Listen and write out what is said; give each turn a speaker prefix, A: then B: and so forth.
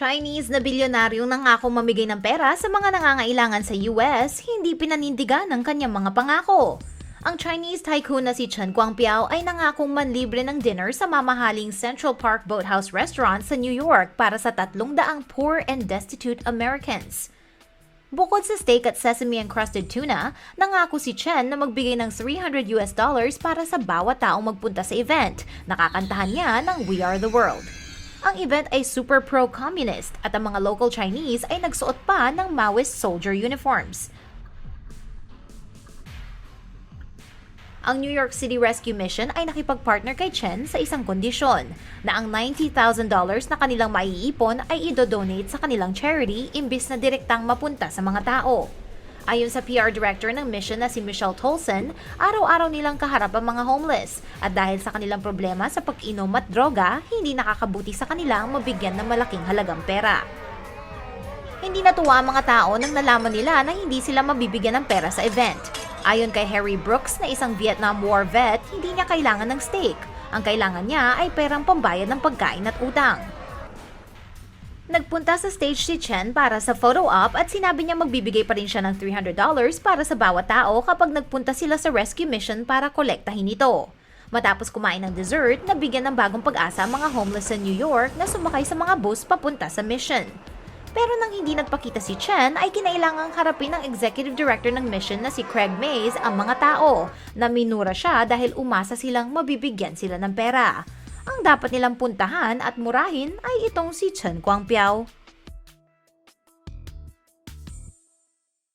A: Chinese na bilyonaryong nangako mamigay ng pera sa mga nangangailangan sa US, hindi pinanindigan ng kanyang mga pangako. Ang Chinese tycoon na si Chen Guangbiao ay nangakong manlibre ng dinner sa mamahaling Central Park Boathouse Restaurant sa New York para sa tatlong daang poor and destitute Americans. Bukod sa steak at sesame-encrusted tuna, nangako si Chen na magbigay ng 300 US dollars para sa bawat taong magpunta sa event. Nakakantahan niya ng We Are the World. Ang event ay super pro-communist at ang mga local Chinese ay nagsuot pa ng Maoist soldier uniforms. Ang New York City Rescue Mission ay nakipag-partner kay Chen sa isang kondisyon na ang $90,000 na kanilang maiipon ay idodonate sa kanilang charity imbis na direktang mapunta sa mga tao. Ayon sa PR director ng mission na si Michelle Tolson, araw-araw nilang kaharap ang mga homeless at dahil sa kanilang problema sa pag-inom at droga, hindi nakakabuti sa kanila ang mabigyan ng malaking halagang pera. Hindi natuwa ang mga tao nang nalaman nila na hindi sila mabibigyan ng pera sa event. Ayon kay Harry Brooks na isang Vietnam War vet, hindi niya kailangan ng steak. Ang kailangan niya ay perang pambayad ng pagkain at utang. Nagpunta sa stage si Chen para sa photo op at sinabi niya magbibigay pa rin siya ng $300 para sa bawat tao kapag nagpunta sila sa rescue mission para kolektahin ito. Matapos kumain ng dessert, nabigyan ng bagong pag-asa ang mga homeless sa New York na sumakay sa mga bus papunta sa mission. Pero nang hindi nagpakita si Chen, ay kinailangang harapin ng executive director ng mission na si Craig Mays ang mga tao na minura siya dahil umasa silang mabibigyan sila ng pera. Ang dapat nilang puntahan at murahin ay itong si Chen Guangpiao.